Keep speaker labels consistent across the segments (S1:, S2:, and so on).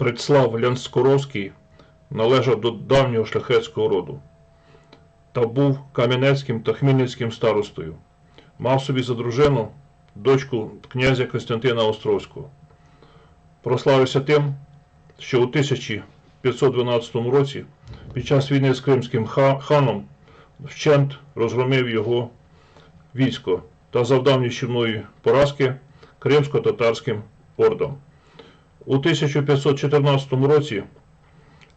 S1: Предслав Лянскоровський належав до давнього шляхетського роду та був кам'янецьким та хмельницьким старостою. Мав собі за дружину дочку князя Костянтина Островського. Прославився тим, що у 1512 році під час війни з Кримським ханом вщент розгромив його військо та завдав нищівної поразки кримсько-татарським ордам. У 1514 році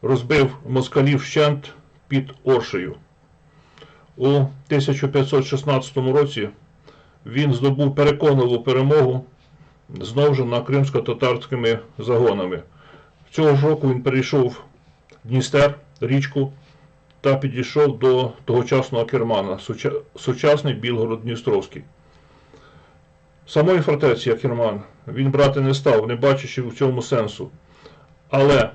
S1: розбив москалів вщент під Оршею. У 1516 році він здобув переконливу перемогу знову ж над кримсько-татарськими загонами. Цього ж року він перейшов Дністер, річку, та підійшов до тогочасного Кермана, сучасний Білгород-Дністровський. Самої фортеці Акерман він брати не став, не бачачи в цьому сенсу. Але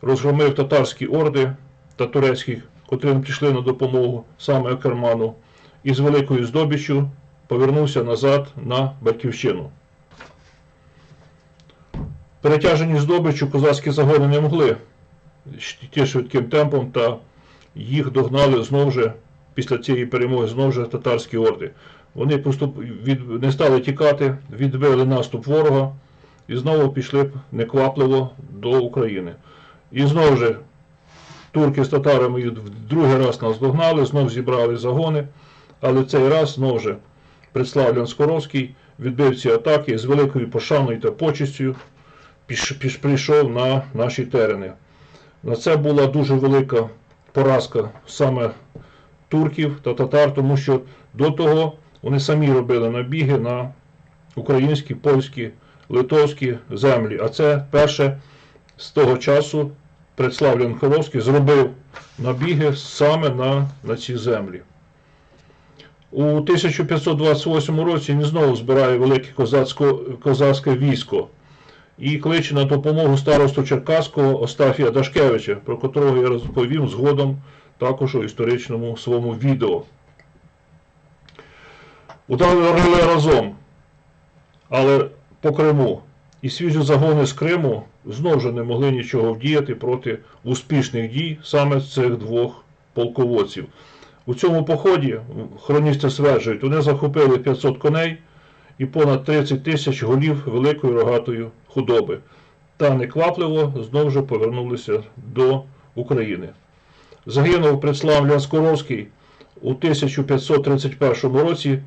S1: розгромив татарські орди та турецькі, котрим пішли на допомогу саме Акерману, і з великою здобіччю повернувся назад на батьківщину. Перетяжені здобиччю козацькі загони не могли йти швидким темпом, та їх догнали знову ж після цієї перемоги знову ж татарські орди. Вони поступ... від... не стали тікати, відбили наступ ворога і знову пішли неквапливо до України. І знову ж турки з татарами в другий раз нас догнали, знов зібрали загони, але цей раз знову ж Предслав Скоровський відбив ці атаки з великою пошаною та почестю піш... Піш... прийшов на наші терени. На це була дуже велика поразка саме турків та татар, тому що до того вони самі робили набіги на українські, польські, литовські землі. А це перше з того часу Предслав Ленхоровський зробив набіги саме на, на ці землі. У 1528 році він знову збирає велике козацьке військо і кличе на допомогу старосту Черкаського Остафія Дашкевича, про котрого я розповім згодом також у історичному своєму відео. Ударили разом, але по Криму. І свіжі загони з Криму знову ж не могли нічого вдіяти проти успішних дій саме цих двох полководців. У цьому поході хроністи стверджують, вони захопили 500 коней і понад 30 тисяч голів великої рогатої худоби. Та неквапливо знову ж повернулися до України. Загинув Предслав Ляскоровський у 1531 році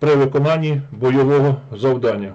S1: при виконанні бойового завдання.